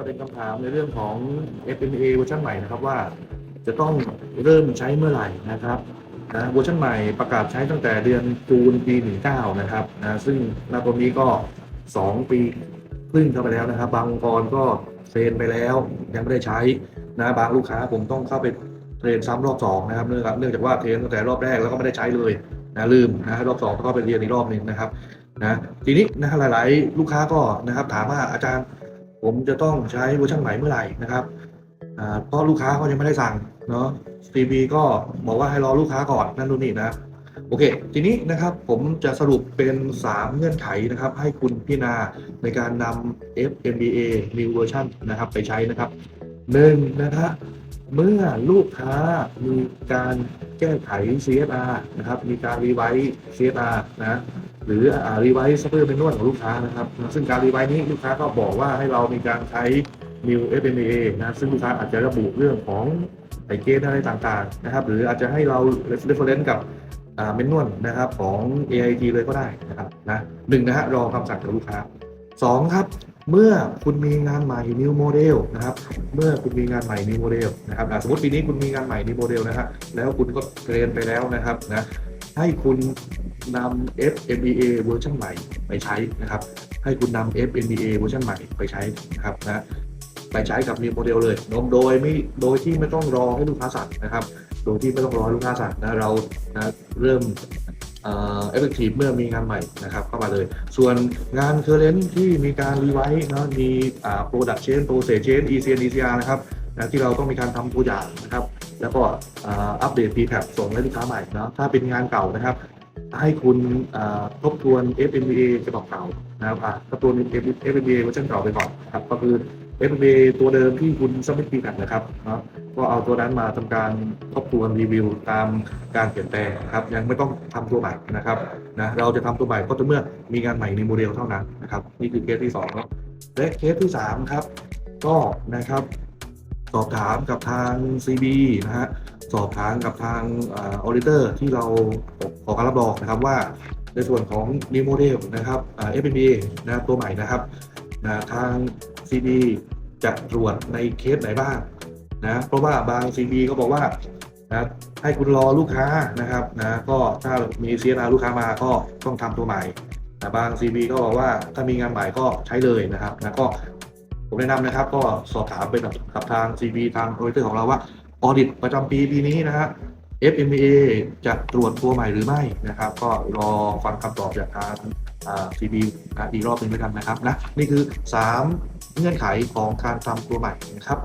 ก็เป็นคำถามในเรื่องของ FMA เวอร์ชันใหม่นะครับว่า จะต้องเริ่มใช้เมื่อไหร่นะครับนะเวอร์ชันใหม่ประกาศใช้ตั้งแต่เดือนจูนปี 19 นะครับนะซึ่งณตรงนี้ก็ 2 ปีครึ่งเข้าไปแล้วนะครับ บางองค์กรก็เทรนไปแล้ว ยังไม่ได้ใช้นะบางลูกค้าผมต้องเข้าไปเทรนซ้ำรอบสองนะครับเนื่องจากเนื่องจากว่าเทรนตั้งแต่รอบแรกแล้วก็ไม่ได้ใช้เลยนะลืมนะรอบสองก็ไปเรียนอีกรอบหนึ่งนะครับนะทีนี้นะหลาย ๆ ลูกค้าก็นะครับถามว่าอาจารย์ ผมจะต้องใช้เวอร์ชันใหม่เมื่อไหร่นะครับเพราะลูกค้าเขายังไม่ได้สั่งเนาะ CB ก็บอกว่าให้รอลูกค้าก่อนนั่นนู่นนี่นะโอเค ทีนี้นะครับผมจะสรุปเป็น 3 เงื่อนไขนะครับ ให้คุณพิจารณาในการนำ FMBA New Version นะครับ ไปใช้นะครับหนึ่งนะครับเมื่อลูกค้ามีการแก้ไข CSR นะครับ มีการรีไวซ์ CSR นะ หรือรีไวซ์ซัพพลายเมนวลของลูกค้านะครับ ซึ่งการรีไวซ์นี้ลูกค้าก็บอกว่าให้เรามีการใช้ New FMA นะซึ่งลูกค้าอาจจะระบุเรื่องของไอเกณฑ์อะไรต่างๆนะครับ หรืออาจจะให้เรา reference กับเมนนวลนะครับของ AIT เลยก็ได้นะครับนะหนึ่งนะฮะรอคำสั่งจากลูกค้าสองครับ เมื่อคุณมีงานใหม่ new model นะครับ เมื่อคุณมีงานใหม่ new model นะครับสมมติปีนี้คุณมีงานใหม่ new model นะฮะแล้วคุณก็เทรนไปแล้วนะครับนะให้คุณ นำ FMBA เวอร์ชันใหม่ไปใช้นะครับ ให้คุณนำ FMBA เวอร์ชันใหม่ไปใช้นะครับนะไปใช้กับ New Model เลยโดยโดยไม่โดยที่ไม่ต้องรอให้ลูกค้าสั่งนะครับ โดยที่ไม่ต้องรอให้ลูกค้าสั่งนะเรานะเริ่มเอ่อ effective เมื่อมีงานใหม่นะครับเข้ามาเลย ส่วนงาน current ที่มีการรีไวซ์นะมีอ่า product change process change ECN ECR นะครับนะที่เราต้องมีการทำตัวอย่างนะครับ แล้วก็อัปเดต PPAP ส่งให้ลูกค้าใหม่เนาะถ้าเป็นงานเก่านะครับ ให้คุณทบทวน FMBA ฉบับเก่านะครับทบทวน FMBA เวอร์ชันเก่าไปก่อนครับก็คือ FMBA ตัวเดิมที่คุณสมิธปีกันนะครับเนาะก็เอาตัวนั้นมาทำการทบทวนรีวิวตามการเปลี่ยนแปลงครับยังไม่ต้องทำตัวใหม่นะครับนะเราจะทำตัวใหม่ก็ต่อเมื่อมีงานใหม่ในโมเดลเท่านั้นนะครับนี่คือเคสที่สองเนาะและเคสที่สามครับก็นะครับสอบถามกับทาง CB นะฮะ สอบถามกับทางออริเตอร์ที่เราขอการรับรองนะครับว่าในส่วนของ New Model นะครับเอ่า FMBA นะครับตัวใหม่นะครับนะทาง CB จะตรวจในเคสไหนบ้างนะเพราะว่าบาง CB ก็บอกว่านะให้คุณรอลูกค้านะครับนะก็ถ้ามี CNR ลูกค้ามาก็ต้องทำตัวใหม่นะบาง CB ก็บอกว่าถ้ามีงานใหม่ก็ใช้เลยนะครับนะก็ผมแนะนำนะครับก็สอบถามไปกับกับทาง CB ทางออ i เตอร์ของเราว่า ออดิตประจำปีปีนี้นะฮะ FMA จะตรวจตัวใหม่หรือไม่นะครับ ก็รอฟังคำตอบจากทางอ่า CB นะอีกรอบหนึ่งด้วยกันนะครับนะนี่คือ 3 เงื่อนไขของการทำตัวใหม่นะครับ